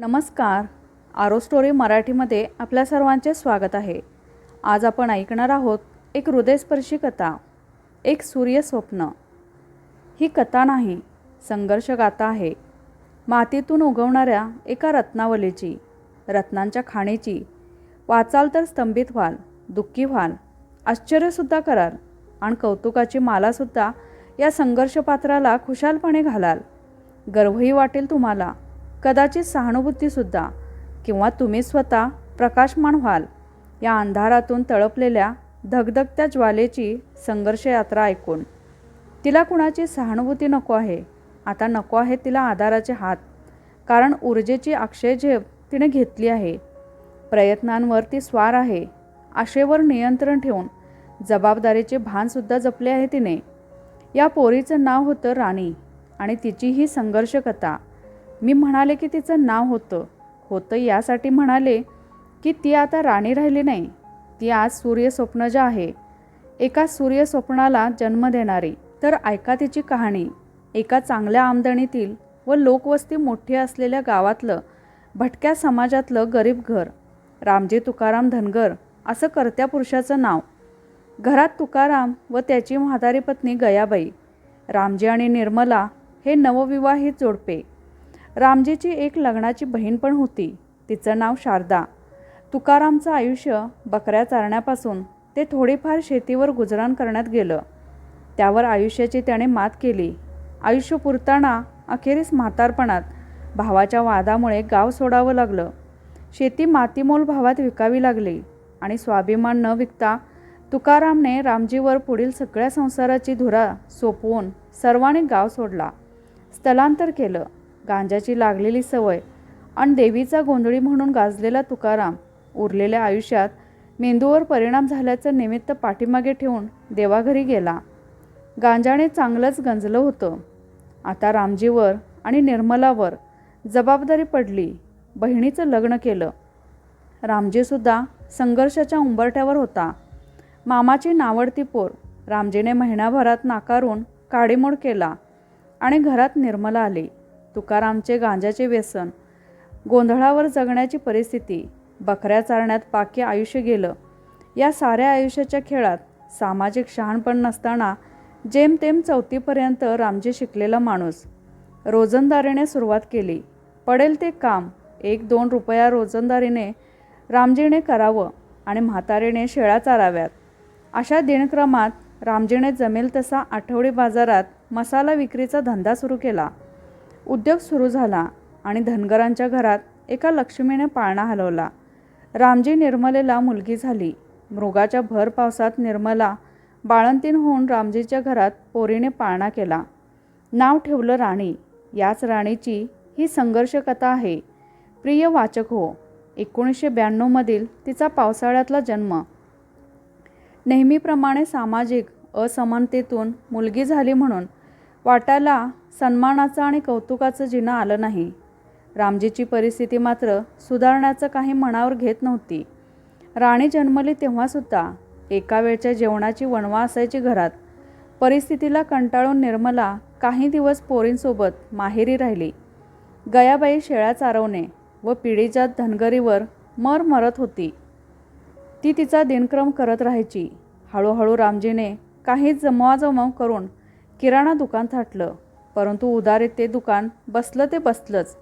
नमस्कार. आरो स्टोरी मराठीमध्ये आपल्या सर्वांचे स्वागत आहे. आज आपण ऐकणार आहोत एक हृदयस्पर्शी कथा एक सूर्य स्वप्न ही कथा नाही संघर्षगाथा आहे. मातीतून उगवणाऱ्या एका रत्नावलीची रत्नांच्या खाणीची वाचाल तर स्तंभित व्हाल दुःखी व्हाल आश्चर्यसुद्धा कराल आणि कौतुकाची मालासुद्धा या संघर्षपात्राला खुशालपणे घालाल. गर्वही वाटेल तुम्हाला. कदाचित सहानुभूतीसुद्धा किंवा तुम्ही स्वतः प्रकाशमान व्हाल. या अंधारातून तळपलेल्या धगधगत्या ज्वालेची संघर्ष यात्रा ऐकून. तिला कुणाची सहानुभूती नको आहे. आता नको आहे तिला आधाराचे हात. कारण ऊर्जेची अक्षय झेप तिने घेतली आहे. प्रयत्नांवर ती स्वार आहे. आशेवर नियंत्रण ठेवून जबाबदारीचे भानसुद्धा जपले आहे तिने. या पोरीचं नाव होतं राणी आणि तिची ही संघर्ष कथा मी म्हणाले की तिचं नाव होतं. होतं यासाठी म्हणाले की ती आता राणी राहिली नाही. ती आज सूर्यस्वप्नज आहे एका सूर्यस्वप्नाला जन्म देणारी. तर ऐका तिची कहाणी. एका चांगल्या आमदनीतील व लोकवस्ती मोठी असलेल्या गावातलं भटक्या समाजातलं गरीब घर रामजी तुकाराम धनगर असं कर्त्या पुरुषाचं नाव. घरात तुकाराम व त्याची म्हातारी पत्नी गयाबाई रामजी आणि निर्मला हे नवविवाहित जोडपे. रामजीची एक लग्नाची बहीण पण होती. तिचं नाव शारदा. तुकारामचं आयुष्य बकऱ्या चारण्यापासून ते थोडीफार शेतीवर गुजराण करण्यात गेलं. त्यावर आयुष्याची त्याने मात केली. आयुष्य पुरताना अखेरीस म्हातारपणात भावाच्या वादामुळे गाव सोडावं लागलं. शेती मातीमोल भावात विकावी लागली आणि स्वाभिमान न विकता तुकारामने रामजीवर पुढील सगळ्या संसाराची धुरा सोपवून सर्वांनी गाव सोडला. स्थलांतर केलं. गांजाची लागलेली सवय आणि देवीचा गोंधळी म्हणून गाजलेला तुकाराम उरलेल्या आयुष्यात मेंदूवर परिणाम झाल्याचं निमित्त पाठीमागे ठेवून देवाघरी गेला. गांजाने चांगलंच गंजलं होतं. आता रामजीवर आणि निर्मलावर जबाबदारी पडली. बहिणीचं लग्न केलं. रामजीसुद्धा संघर्षाच्या उंबरठ्यावर होता. मामाची नावडती पोर रामजीने महिनाभरात नाकारून काडीमोड केला आणि घरात निर्मला आली. तुकारामचे गांजाचे व्यसन गोंधळावर जगण्याची परिस्थिती बकऱ्या चारण्यात पाके आयुष्य गेलं. या साऱ्या आयुष्याच्या खेळात सामाजिक शहाणपण नसताना जेमतेम चौथीपर्यंत रामजी शिकलेला माणूस. रोजंदारीने सुरुवात केली. पडेल ते काम एक दोन रुपया रोजंदारीने रामजीने करावं आणि म्हातारीने शेळ्या चाराव्यात. अशा दिनक्रमात रामजीने जमेल तसा आठवडी बाजारात मसाला विक्रीचा धंदा सुरू केला. उद्योग सुरू झाला आणि धनगरांच्या घरात एका लक्ष्मीने पाळणा हलवला. रामजी निर्मलेला मुलगी झाली. मृगाच्या भर पावसात निर्मला बाळंतीन होऊन रामजीच्या घरात पोरीने पाळणा केला. नाव ठेवलं राणी. याच राणीची ही संघर्ष कथा आहे. प्रिय वाचक हो एकोणीसशे ब्याण्णवमधील तिचा पावसाळ्यातला जन्म. नेहमीप्रमाणे सामाजिक असमानतेतून मुलगी झाली म्हणून वाटायला सन्मानाचं आणि कौतुकाचं जिणं आलं नाही. रामजीची परिस्थिती मात्र सुधारण्याचं काही मनावर घेत नव्हती. राणी जन्मली तेव्हासुद्धा एका वेळच्या जेवणाची वणवा असायची घरात. परिस्थितीला कंटाळून निर्मला काही दिवस पोरींसोबत माहेरी राहिली. गयाबाई शेळ्या चारवणे व पिढीच्या धनगरीवर मर मरत होती. ती तिचा दिनक्रम करत राहायची. हळूहळू रामजीने काही जमवाजमव करून किराणा दुकान थाटलं. परंतु उदारीत ते दुकान बसलं ते बसलंच.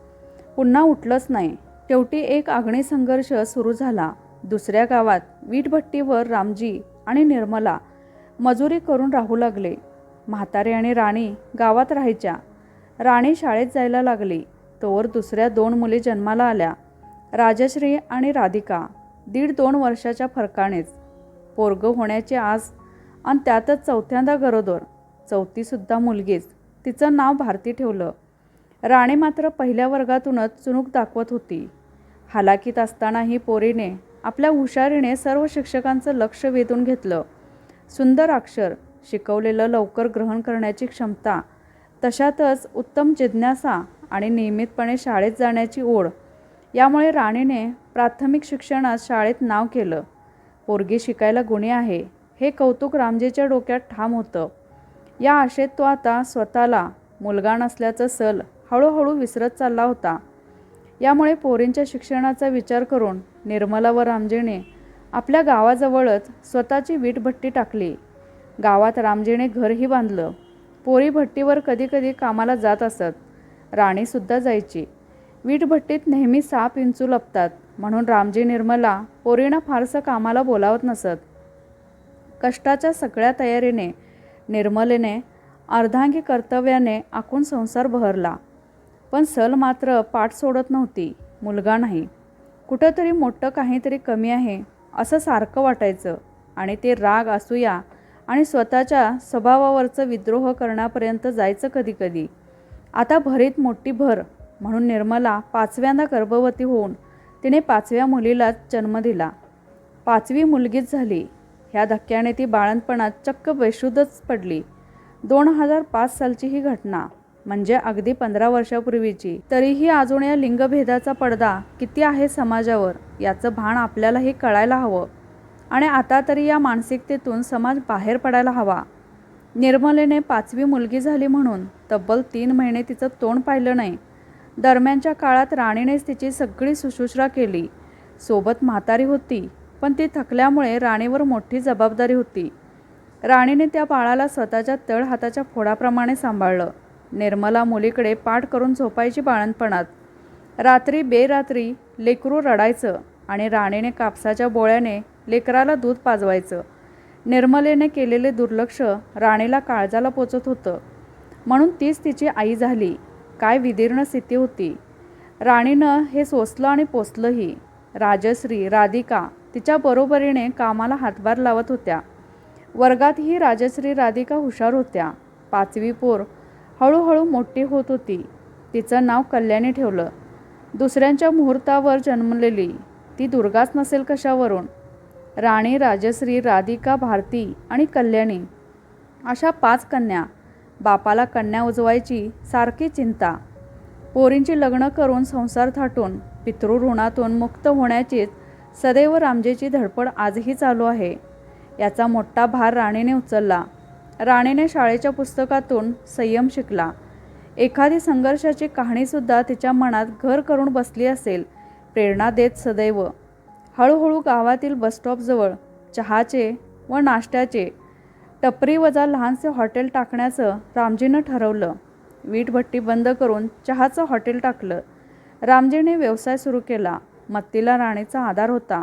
पुन्हा उठलंच नाही. शेवटी एक आग्नेय संघर्ष सुरू झाला. दुसऱ्या गावात वीटभट्टीवर रामजी आणि निर्मला मजुरी करून राहू लागले. म्हातारे आणि राणी गावात राहायच्या. राणी शाळेत जायला लागली. तोवर दुसऱ्या दोन मुली जन्माला आल्या. राजश्री आणि राधिका दीड दोन वर्षाच्या फरकानेच. पोरगं होण्याची आज आणि त्यातच चौथ्यांदा गरोदर. चौथीसुद्धा मुलगीच. तिचं नाव भारती ठेवलं. राणे मात्र पहिल्या वर्गातूनच चुणूक दाखवत होती. हालाकीत असतानाही पोरीने आपल्या हुशारीने सर्व शिक्षकांचं लक्ष वेधून घेतलं. सुंदर अक्षर शिकवलेलं लवकर ग्रहण करण्याची क्षमता तशातच उत्तम जिज्ञासा आणि नियमितपणे शाळेत जाण्याची ओढ यामुळे राणीने प्राथमिक शिक्षणात शाळेत नाव केलं. पोरगी शिकायला गुणी आहे हे कौतुक रामजीच्या डोक्यात ठाम होतं. या आशेत तो आता स्वतःला मुलगा नसल्याचं सल हळूहळू विसरत चालला होता. यामुळे पोरींच्या शिक्षणाचा विचार करून निर्मला व रामजीने आपल्या गावाजवळच स्वतःची वीटभट्टी टाकली. गावात रामजीने घरही बांधलं. पोरी भट्टीवर कधीकधी कामाला जात असत. राणीसुद्धा जायची. वीटभट्टीत नेहमी साप इंचू लपतात. म्हणून रामजी निर्मला पोरींना फारसं कामाला बोलावत नसत. कष्टाच्या सगळ्या तयारीने निर्मलेने अर्धांगी कर्तव्याने आखून संसार बहरला. पण सल मात्र पाठ सोडत नव्हती मुलगा नाही. कुठंतरी मोठं काहीतरी कमी आहे असं सारखं वाटायचं. आणि ते राग असूया आणि स्वतःच्या स्वभावावरचं विद्रोह करण्यापर्यंत जायचं कधीकधी. आता भरीत मोठी भर म्हणून निर्मला पाचव्यांदा गर्भवती होऊन तिने पाचव्या मुलीला जन्म दिला. पाचवी मुलगीच झाली. ह्या धक्क्याने ती बाळणपणात चक्क बेशुद्धच पडली. दोन हजार पाच सालची ही घटना म्हणजे अगदी पंधरा वर्षापूर्वीची. तरीही अजून या लिंगभेदाचा पडदा किती आहे समाजावर याचं भान आपल्यालाही कळायला हवं. आणि आता तरी या मानसिकतेतून समाज बाहेर पडायला हवा. निर्मलेने पाचवी मुलगी झाली म्हणून तब्बल तीन महिने तिचं तोंड पाहिलं नाही. दरम्यानच्या काळात राणीनेच तिची सगळी सुश्रुषा केली. सोबत म्हातारी होती. पण ती थकल्यामुळे राणीवर मोठी जबाबदारी होती. राणीने त्या बाळाला स्वतःच्या तळ हाताच्या फोडाप्रमाणे सांभाळलं. निर्मला मुलीकडे पाठ करून झोपायची बाळणपणात रात्री बेरात्री लेकरू रडायचं आणि राणीने कापसाच्या बोळ्याने लेकराला दूध पाजवायचं. निर्मलेने केलेले दुर्लक्ष राणीला काळजाला पोचत होतं. म्हणून तीच तिची आई झाली. काय विदीर्ण स्थिती होती. राणीनं हे सोसलं आणि पोचलंही राजश्री राधिका तिच्या बरोबरीने कामाला हातभार लावत होत्या. वर्गातही राजश्री राधिका हुशार होत्या. पाचवी पोर हळूहळू मोठी होत होती. तिचं नाव कल्याणी ठेवलं. दुसऱ्यांच्या मुहूर्तावर जन्मलेली. ती दुर्गाच नसेल कशावरून? राणी राजश्री राधिका भारती आणि कल्याणी. अशा पाच कन्या. बापाला कन्या उजवायची सारखी चिंता. पोरींची लग्न करून संसार थाटून पितृऋणातून मुक्त होण्याचीच सदैव रामजेची धडपड आजही चालू आहे. याचा मोठा भार राणीने उचलला. राणीने शाळेच्या पुस्तकातून संयम शिकला. एखादी संघर्षाची कहाणीसुद्धा तिच्या मनात घर करून बसली असेल प्रेरणा देत सदैव. हळूहळू गावातील बसस्टॉपजवळ चहाचे व नाश्त्याचे टपरी वजा लहानसे हॉटेल टाकण्याचं रामजीनं ठरवलं. वीटभट्टी बंद करून चहाचं हॉटेल टाकलं. रामजीने व्यवसाय सुरू केला. मत्तीला राणीचा आधार होता.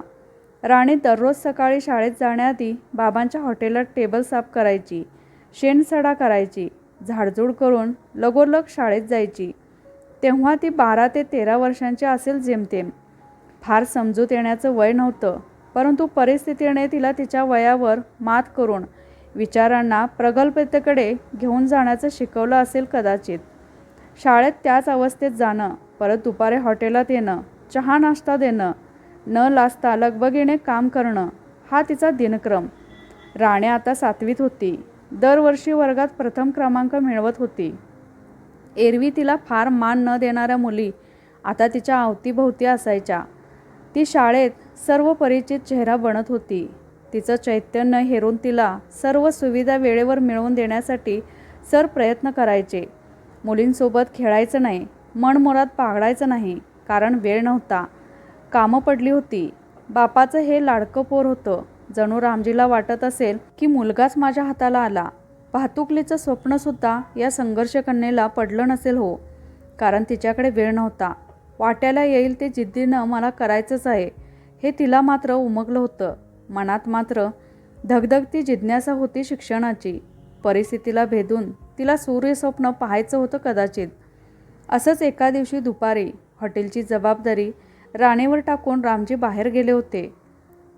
राणी दररोज सकाळी शाळेत जाण्याआधी बाबांच्या हॉटेलात टेबल साफ करायची शेणसडा करायची झाडझूड करून लगोलग शाळेत जायची. तेव्हा ती बारा ते तेरा वर्षांची असेल जेमतेम. फार समजूत येण्याचं वय नव्हतं परंतु परिस्थितीने तिला तिच्या वयावर मात करून विचारांना प्रगल्भतेकडे घेऊन जाण्याचं शिकवलं असेल कदाचित. शाळेत त्याच अवस्थेत जाणं परत दुपारी हॉटेलात येणं चहा नाश्ता देणं न लाजता लगबगीने काम करणं हा तिचा दिनक्रम. राणे आता सातवीत होती. दरवर्षी वर्गात प्रथम क्रमांक मिळवत होती. एरवी तिला फार मान न देणाऱ्या मुली आता तिच्या अवतीभोवती असायच्या. ती शाळेत सर्व परिचित चेहरा बनत होती. तिचं चैतन्य हेरून तिला सर्व सुविधा वेळेवर मिळवून देण्यासाठी सर प्रयत्न करायचे. मुलींसोबत खेळायचं नाही मनमोरात पागडायचं नाही. कारण वेळ नव्हता. कामं पडली होती. बापाचं हे लाडकं पोर होतं. जणू रामजीला वाटत असेल की मुलगाच माझ्या हाताला आला. वाहतुकलीचं स्वप्नसुद्धा या संघर्षकन्येला पडलं नसेल हो. कारण तिच्याकडे वेळ नव्हता. वाट्याला येईल ते जिद्दीनं मला करायचंच आहे. हे तिला मात्र उमगलं होतं. मनात मात्र धगधगती जिज्ञासा होती शिक्षणाची. परिस्थितीला भेदून तिला सूर्यस्वप्न पाहायचं होतं कदाचित. असंच एका दिवशी दुपारी हॉटेलची जबाबदारी राणेवर टाकून रामजी बाहेर गेले होते.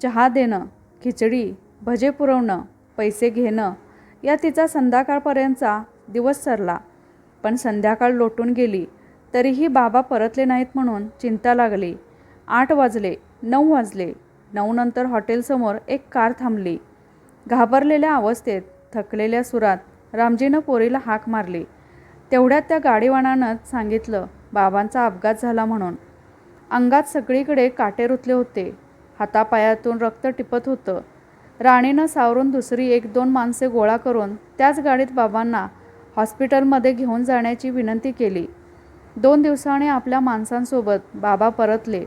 चहा देणं खिचडी भजे पुरवणं पैसे घेणं या तिचा संध्याकाळपर्यंतचा दिवस सरला. पण संध्याकाळ लोटून गेली तरीही बाबा परतले नाहीत म्हणून चिंता लागली. आठ वाजले नऊ वाजले नऊ नंतर हॉटेलसमोर एक कार थांबली. घाबरलेल्या अवस्थेत थकलेल्या सुरात रामजीनं पोरीला हाक मारली. तेवढ्यात त्या गाडीवानानं सांगितलं बाबांचा अपघात झाला म्हणून. अंगात सगळीकडे काटे रुतले होते. हातापायातून रक्त टिपत होतं. राणीनं सावरून दुसरी एक दोन माणसे गोळा करून त्याच गाडीत बाबांना हॉस्पिटलमध्ये घेऊन जाण्याची विनंती केली. दोन दिवसाने आपल्या माणसांसोबत बाबा परतले.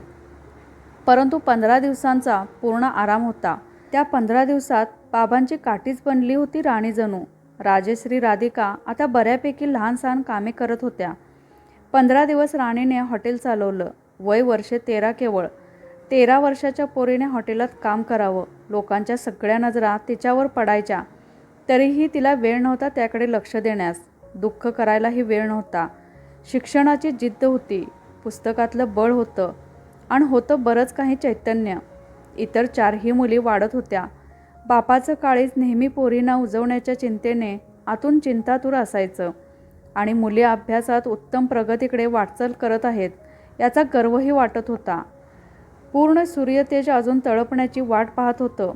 परंतु पंधरा दिवसांचा पूर्ण आराम होता. त्या पंधरा दिवसात बाबांची काठीच बनली होती राणी जणू. राजेश्री राधिका आता बऱ्यापैकी लहान सहान कामे करत होत्या. पंधरा दिवस राणीने हॉटेल चालवलं. वय वर्षे तेरा केवळ. तेरा वर्षाच्या पोरीने हॉटेलात काम करावं. लोकांच्या सगळ्या नजरा तिच्यावर पडायच्या. तरीही तिला वेळ नव्हता त्याकडे लक्ष देण्यास. दुःख करायलाही वेळ नव्हता. शिक्षणाची जिद्द होती. पुस्तकातलं बळ होतं. आणि होतं बरंच काही चैतन्य. इतर चारही मुली वाढत होत्या. बापाचं काळीज नेहमी पोरींना उजवण्याच्या चिंतेने आतून चिंतातूर असायचं. आणि मुली अभ्यासात उत्तम प्रगतीकडे वाटचाल करत आहेत याचा गर्वही वाटत होता. पूर्ण सूर्यतेज अजून तळपण्याची वाट पाहत होतं.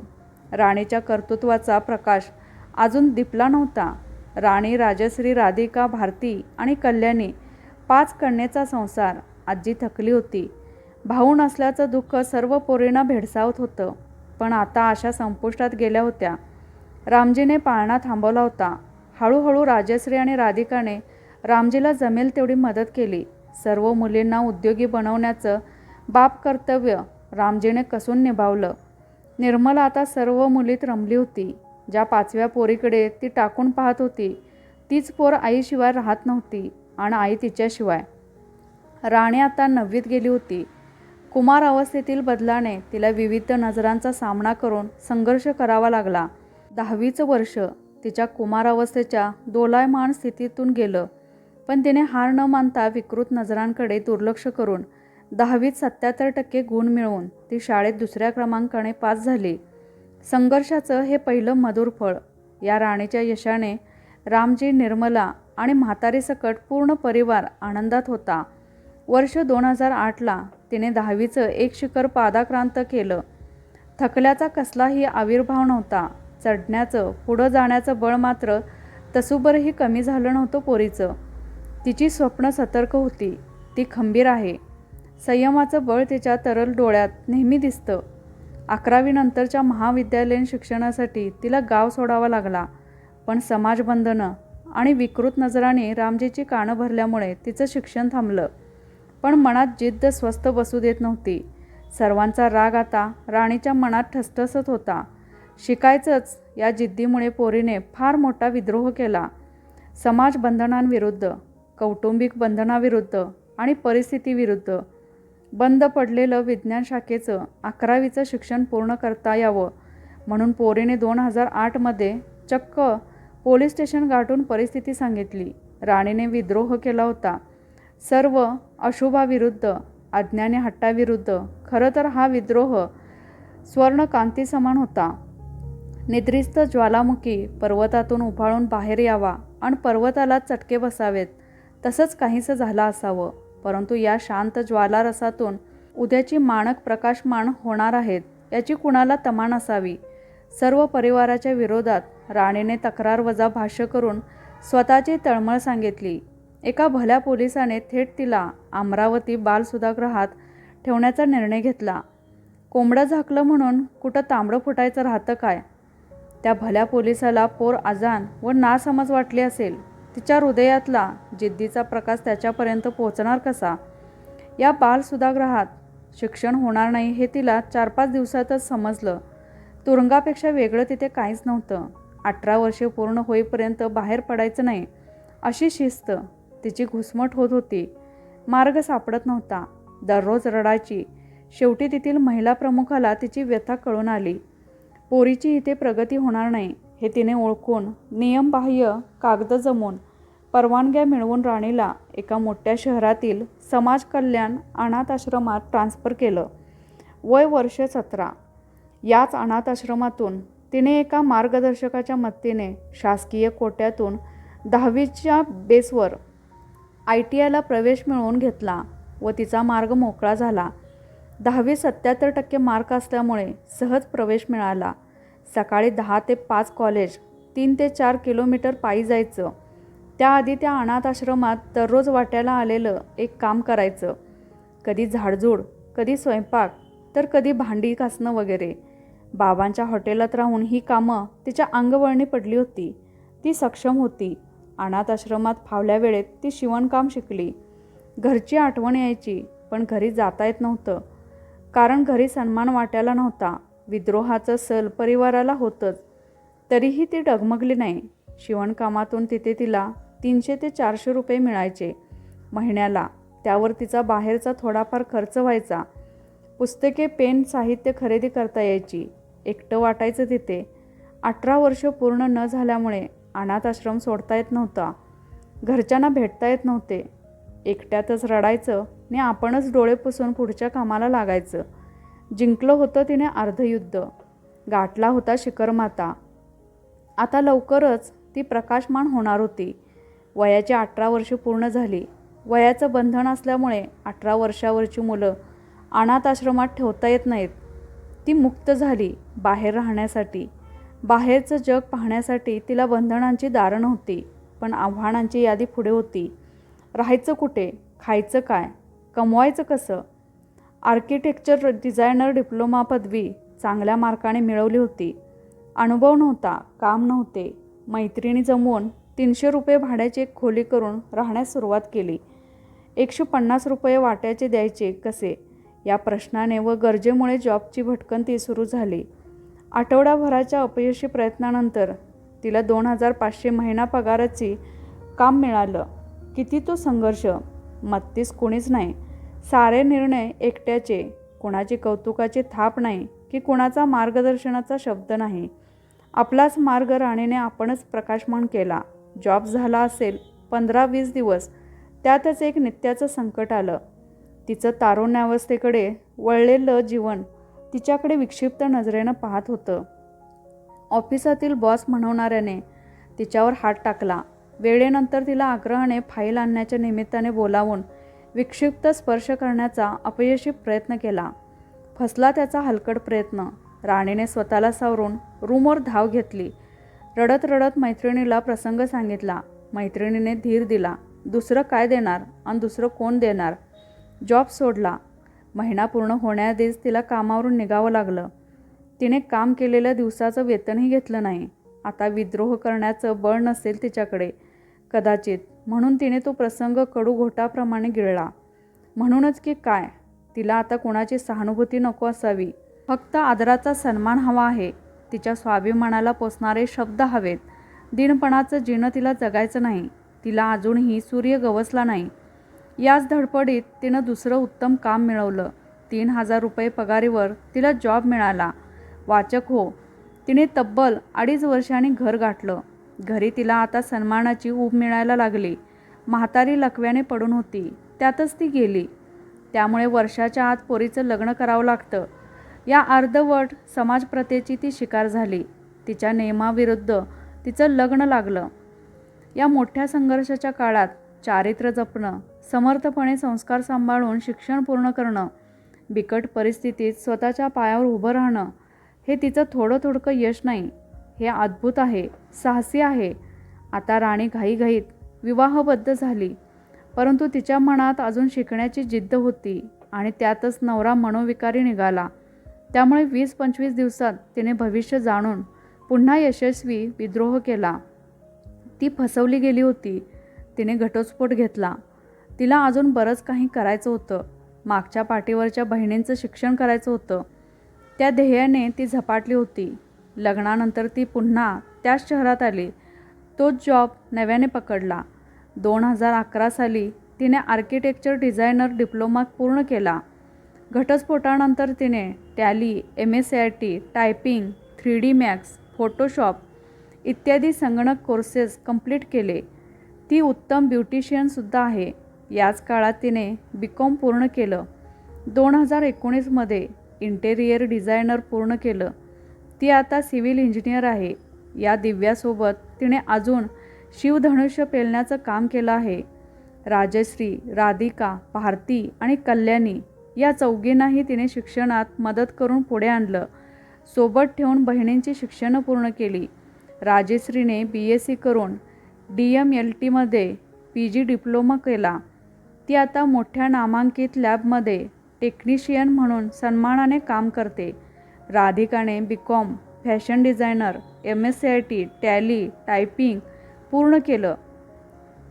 राणीच्या कर्तृत्वाचा प्रकाश अजून दिपला नव्हता. राणी राजश्री राधिका भारती आणि कल्याणी पाच कन्येचा संसार आजी थकली होती. भाऊ नसल्याचं दुःख सर्व पोरींना भेडसावत होतं. पण आता आशा संपुष्टात गेल्या होत्या. रामजीने पाळणा थांबवला होता. हळूहळू राजश्री आणि राधिकाने रामजीला जमेल तेवढी मदत केली. सर्व मुलींना उद्योगी बनवण्याचं बाप कर्तव्य रामजीने कसून निभावलं. निर्मला आता सर्व मुलीत रमली होती. ज्या पाचव्या पोरीकडे ती टाकून पाहत होती तीच पोर आईशिवाय राहत नव्हती आणि आई तिच्याशिवाय. राणी आता नववीत गेली होती. कुमार अवस्थेतील बदलाने तिला विविध नजरांचा सामना करून संघर्ष करावा लागला. दहावीचं वर्ष तिच्या कुमारावस्थेच्या दोलायमान स्थितीतून गेलं. पण तिने हार न मानता विकृत नजरांकडे दुर्लक्ष करून दहावीत सत्याहत्तर टक्के गुण मिळवून ती शाळेत दुसऱ्या क्रमांकाने पास झाली. संघर्षाचं हे पहिलं मधुर फळ. या राणीच्या यशाने रामजी निर्मला आणि म्हातारीसकट पूर्ण परिवार आनंदात होता. वर्ष दोन हजार आठला तिने दहावीचं एक शिखर पादाक्रांत केलं. थकल्याचा कसलाही आविर्भाव नव्हता. चढण्याचं पुढं जाण्याचं बळ मात्र तसुबरही कमी झालं नव्हतं पोरीचं. तिची स्वप्न सतर्क होती. ती खंबीर आहे. संयमाचं बळ तिच्या तरल डोळ्यात नेहमी दिसतं. अकरावीनंतरच्या महाविद्यालयीन शिक्षणासाठी तिला गाव सोडावा लागला. पण समाजबंधनं आणि विकृत नजराने रामजीची कानं भरल्यामुळे तिचं शिक्षण थांबलं. पण मनात जिद्द स्वस्थ बसू देत नव्हती. सर्वांचा राग आता राणीच्या मनात ठसठसत होता. शिकायचंच. या जिद्दीमुळे पोरीने फार मोठा विद्रोह केला. समाज बंधनांविरुद्ध कौटुंबिक बंधनाविरुद्ध आणि परिस्थितीविरुद्ध बंद पडलेलं विज्ञान शाखेचं अकरावीचं शिक्षण पूर्ण करता यावं म्हणून पोरीने दोन हजार आठमध्ये चक्क पोलीस स्टेशन गाठून परिस्थिती सांगितली. राणीने विद्रोह केला होता. सर्व अशुभाविरुद्ध अज्ञानी हट्टाविरुद्ध खरं तर हा विद्रोह स्वर्णकांती समान होता. निद्रिस्त ज्वालामुखी पर्वतातून उफाळून बाहेर यावा आणि पर्वताला चटके बसावेत. तसंच काहीसं झालं असावं परंतु या शांत ज्वालारसातून उद्याची माणक प्रकाशमान होणार आहेत याची कुणाला तमा नसावी सर्व परिवाराच्या विरोधात राणीने तक्रार वजा भाष्य करून स्वतःची तळमळ सांगितली. एका भल्या पोलिसाने थेट तिला अमरावती बालसुधागृहात ठेवण्याचा निर्णय घेतला. कोंबडं झाकलं म्हणून कुठं तांबडं फुटायचं राहतं काय? त्या भल्या पोलिसाला पोर आजान व नासमज वाटली असेल तिच्या हृदयातला जिद्दीचा प्रकाश त्याच्यापर्यंत पोहोचणार कसा? या बालसुधागृहात शिक्षण होणार नाही हे तिला चार पाच दिवसातच समजलं. तुरुंगापेक्षा वेगळं तिथे काहीच नव्हतं. अठरा वर्षे पूर्ण होईपर्यंत बाहेर पडायचं नाही अशी शिस्त तिची घुसमट होत होती. मार्ग सापडत नव्हता. दररोज रडायची. शेवटी तेथील महिला प्रमुखाला तिची व्यथा कळून आली. पोरीची इथे प्रगती होणार नाही हे तिने ओळखून नियमबाह्य कागद जमून परवानग्या मिळवून राणीला एका मोठ्या शहरातील समाज कल्याण अनाथ आश्रमात ट्रान्स्फर केलं. वय वर्ष सतरा. याच अनाथ आश्रमातून तिने एका मार्गदर्शकाच्या मदतीने शासकीय कोट्यातून दहावीच्या बेसवर आय टी आयला प्रवेश मिळवून घेतला व तिचा मार्ग मोकळा झाला. दहावी सत्याहत्तर टक्के मार्क असल्यामुळे सहज प्रवेश मिळाला. सकाळी दहा ते पाच कॉलेज तीन ते चार किलोमीटर पायी जायचं. त्याआधी त्या अनाथ आश्रमात दररोज वाट्याला आलेलं एक काम करायचं. कधी झाडझूड कधी स्वयंपाक तर कधी भांडी घासणं वगैरे. बाबांच्या हॉटेलात राहून ही कामं तिच्या अंगवळणी पडली होती. ती सक्षम होती. अनाथ आश्रमात फावल्या वेळेत ती शिवणकाम शिकली. घरची आठवण यायची पण घरी जाता येत नव्हतं. कारण घरी सन्मान वाटायला नव्हता. विद्रोहाचं सल परिवाराला होतंच. तरीही ती डगमगली नाही. शिवणकामातून तिथे तिला तीनशे ते चारशे रुपये मिळायचे. महिन्याला त्यावर तिचा बाहेरचा थोडाफार खर्च व्हायचा. पुस्तके पेन साहित्य खरेदी करता यायची. एकटं वाटायचं तिथे. अठरा वर्ष पूर्ण न झाल्यामुळे अनाथ आश्रम सोडता येत नव्हता. घरच्यांना भेटता येत नव्हते. एकट्यातच रडायचं. आणि आपणच डोळे पुसून पुढच्या कामाला लागायचं. जिंकलं होतं तिने अर्धयुद्ध. गाठला होता शिखरमाता. आता लवकरच ती प्रकाशमान होणार होती. वयाची अठरा वर्ष पूर्ण झाली. वयाचं बंधन असल्यामुळे अठरा वर्षावरची मुलं अनाथ आश्रमात ठेवता येत नाहीत. ती मुक्त झाली बाहेर राहण्यासाठी. बाहेरचं जग पाहण्यासाठी तिला बंधनांची दारण होती पण आव्हानांची यादी पुढे होती. राहायचं कुठे? खायचं काय? कमवायचं कसं? आर्किटेक्चर डिझायनर डिप्लोमा पदवी चांगल्या मार्काने मिळवली होती. अनुभव नव्हता काम नव्हते. मैत्रिणी जमवून तीनशे रुपये भाड्याची एक खोली करून राहण्यास सुरुवात केली. एकशे पन्नास रुपये वाट्याचे द्यायचे कसे? या प्रश्नाने व गरजेमुळे जॉबची भटकंती सुरू झाली. आठवडाभराच्या अपयशी प्रयत्नानंतर तिला दोन हजार पाचशे महिना पगाराची काम मिळालं. किती तो संघर्ष? मत्तीस कोणीच नाही. सारे निर्णय एकट्याचे कोणाची कौतुकाची थाप नाही की कोणाचा मार्गदर्शनाचा शब्द नाही. आपलाच मार्ग राणीने आपणच प्रकाशमान केला. जॉब झाला असेल पंधरा वीस दिवस त्यातच एक नित्याचं संकट आलं. तिचं तारुण्यावस्थेकडे वळलेलं जीवन तिच्याकडे विक्षिप्त नजरेनं पाहत होतं. ऑफिसातील बॉस म्हणवणाऱ्याने तिच्यावर हात टाकला. वेळेनंतर तिला आग्रहाने फाईल आणण्याच्या निमित्ताने बोलावून विक्षिप्त स्पर्श करण्याचा अपयशी प्रयत्न केला. फसला त्याचा हलकट प्रयत्न. राणीने स्वतःला सावरून रूमवर धाव घेतली. रडत रडत मैत्रिणीला प्रसंग सांगितला. मैत्रिणीने धीर दिला. दुसरं काय देणार आणि दुसरं कोण देणार? जॉब सोडला. महिना पूर्ण होण्याआधीच तिला कामावरून निघावं लागलं. तिने काम केलेल्या दिवसाचं वेतनही घेतलं नाही. आता विद्रोह करण्याचं बळ नसेल तिच्याकडे. कदाचित म्हणून तिने तो प्रसंग कडू घोटाप्रमाणे गिळला. म्हणूनच की काय? तिला आता कोणाची सहानुभूती नको असावी. फक्त आदराचा सन्मान हवा आहे. तिच्या स्वाभिमानाला पोचणारे शब्द हवेत. दिनपणाचं जीणं तिला जगायचं नाही. तिला अजूनही सूर्य गवसला नाही. याच धडपडीत तिनं दुसरं उत्तम काम मिळवलं. तीन हजार रुपये पगारीवर तिला जॉब मिळाला. वाचक हो. तिने तब्बल अडीच वर्षांनी घर गाठलं. घरी तिला आता सन्मानाची ऊब मिळायला लागली. म्हातारी लकव्याने पडून होती. त्यातच ती गेली. त्यामुळे वर्षाच्या आत पोरीचं लग्न करावं लागतं. या अर्धवट समाजप्रथेची ती शिकार झाली. तिच्या नियमाविरुद्ध तिचं लग्न लागलं. या मोठ्या संघर्षाच्या काळात चारित्र्य जपणं समर्थपणे संस्कार सांभाळून शिक्षण पूर्ण करणं बिकट परिस्थितीत स्वतःच्या पायावर उभं राहणं हे तिचं थोडं थोडकं यश नाही. हे अद्भुत आहे साहसी आहे. आता राणी घाईघाईत विवाहबद्ध झाली. परंतु तिच्या मनात अजून शिकण्याची जिद्द होती आणि त्यातच नवरा मनोविकारी निघाला. त्यामुळे वीस पंचवीस दिवसात तिने भविष्य जाणून पुन्हा यशस्वी विद्रोह केला. ती फसवली गेली होती. तिने घटस्फोट घेतला. तिला अजून बरंच काही करायचं होतं. मागच्या पाठीवरच्या बहिणींचं शिक्षण करायचं होतं. त्या ध्येयाने ती झपाटली होती. लग्नानंतर ती पुन्हा त्याच शहरात आली. तोच जॉब नव्याने पकडला. दोन हजार अकरा साली तिने आर्किटेक्चर डिझायनर डिप्लोमा पूर्ण केला. घटस्फोटानंतर तिने Tally M S C I T typing three D Max Photoshop इत्यादी संगणक कोर्सेस कंप्लीट केले. ती उत्तम ब्युटिशियनसुद्धा आहे. याच काळात तिने बी कॉम पूर्ण केलं. दोन हजार एकोणीसमध्ये इंटेरियर डिझायनर पूर्ण केलं. ती आता सिव्हिल इंजिनियर आहे. या दिव्यासोबत तिने अजून शिवधनुष्य पेलण्याचं काम केलं आहे. राजश्री राधिका भारती आणि कल्याणी या चौघींनाही तिने शिक्षणात मदत करून पुढे आणलं. सोबत ठेवून बहिणींची शिक्षणं पूर्ण केली. राजश्रीने बी एस सी करून डी एम एल टीमध्ये पी जी डिप्लोमा केला. ती आता मोठ्या नामांकित लॅबमध्ये टेक्निशियन म्हणून सन्मानाने काम करते. राधिकाने B com fashion designer M S C I T Tally typing पूर्ण केलं.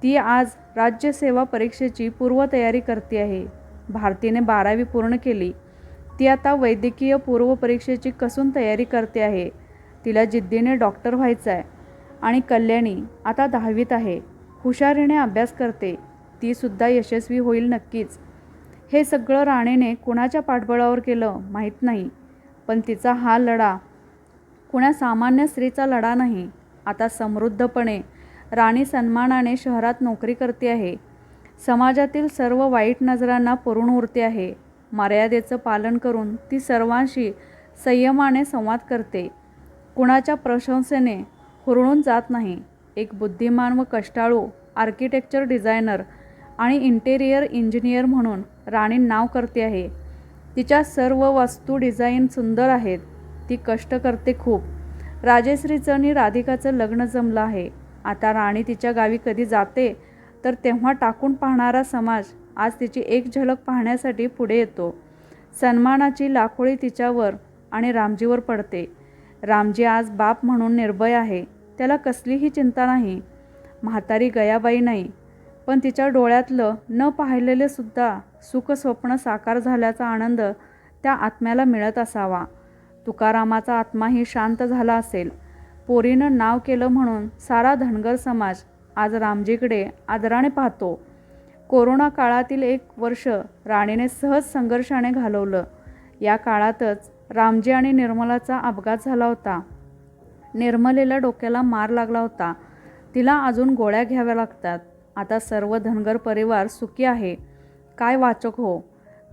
ती आज राज्यसेवा परीक्षेची पूर्वतयारी करते आहे. भारतीने बारावी पूर्ण केली. ती आता वैद्यकीय पूर्व परीक्षेची कसून तयारी करते आहे. तिला जिद्दीने डॉक्टर व्हायचं आहे आणि कल्याणी आता दहावीत आहे. हुशारीने अभ्यास करते. तीसुद्धा यशस्वी होईल नक्कीच. हे सगळं राणेने कुणाच्या पाठबळावर केलं माहीत नाही. पण तिचा हा लढा कुणा सामान्य स्त्रीचा लढा नाही. आता समृद्धपणे राणी सन्मानाने शहरात नोकरी करते आहे. समाजातील सर्व वाईट नजरांना पुरून उरते आहे. मर्यादेचं पालन करून ती सर्वांशी संयमाने संवाद करते. कुणाच्या प्रशंसेने हुरळून जात नाही. एक बुद्धिमान व कष्टाळू आर्किटेक्चर डिझायनर आणि इंटेरियर इंजिनियर म्हणून राणी नाव करते आहे. तिच्या सर्व वस्तू डिझाईन सुंदर आहेत. ती कष्ट करते खूप. राजेश्रीचं आणि राधिकाचं लग्न जमलं आहे. आता राणी तिच्या गावी कधी जाते तर तेव्हा टाकून पाहणारा समाज आज तिची एक झलक पाहण्यासाठी पुढे येतो. सन्मानाची लाखोळी तिच्यावर आणि रामजीवर पडते. रामजी आज बाप म्हणून निर्भय आहे. त्याला कसलीही चिंता नाही. म्हातारी गयाबाई नाही. पण तिच्या डोळ्यातलं न पाहिलेलेसुद्धा सुखस्वप्न साकार झाल्याचा आनंद त्या आत्म्याला मिळत असावा. तुकारामाचा आत्माही शांत झाला असेल. पोरीनं नाव केलं म्हणून सारा धनगर समाज आज रामजीकडे आदराने पाहतो. कोरोना काळातील एक वर्ष राणीने सहज संघर्षाने घालवलं. या काळातच रामजी आणि निर्मलाचा अपघात झाला होता. निर्मलेला डोक्याला मार लागला होता. तिला अजून गोळ्या घ्याव्या लागतात. आता सर्व धनगर परिवार सुखी आहे. काय वाचक हो?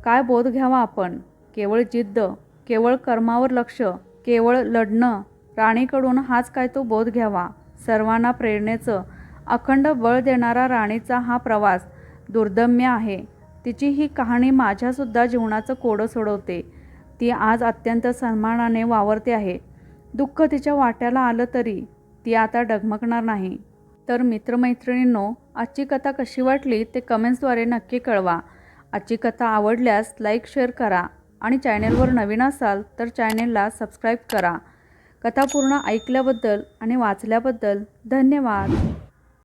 काय बोध घ्यावा आपण? केवळ जिद्द केवळ कर्मावर लक्ष केवळ लढणं राणीकडून हाच काय तो बोध घ्यावा? सर्वांना प्रेरणेचं अखंड बळ देणारा राणीचा हा प्रवास दुर्दम्य आहे. तिची ही कहाणी माझ्यासुद्धा जीवनाचं कोडं सोडवते. ती आज अत्यंत सन्मानाने वावरते आहे. दुःख तिच्या वाट्याला आलं तरी ती आता डगमगणार नाही. तर मित्रमैत्रिणींनो आजची कथा कशी वाटली ते कमेंट्सद्वारे नक्की कळवा. आजची कथा आवडल्यास लाईक शेअर करा आणि चॅनेलवर नवीन असाल तर चॅनेलला सबस्क्राईब करा. कथा पूर्ण ऐकल्याबद्दल आणि वाचल्याबद्दल धन्यवाद.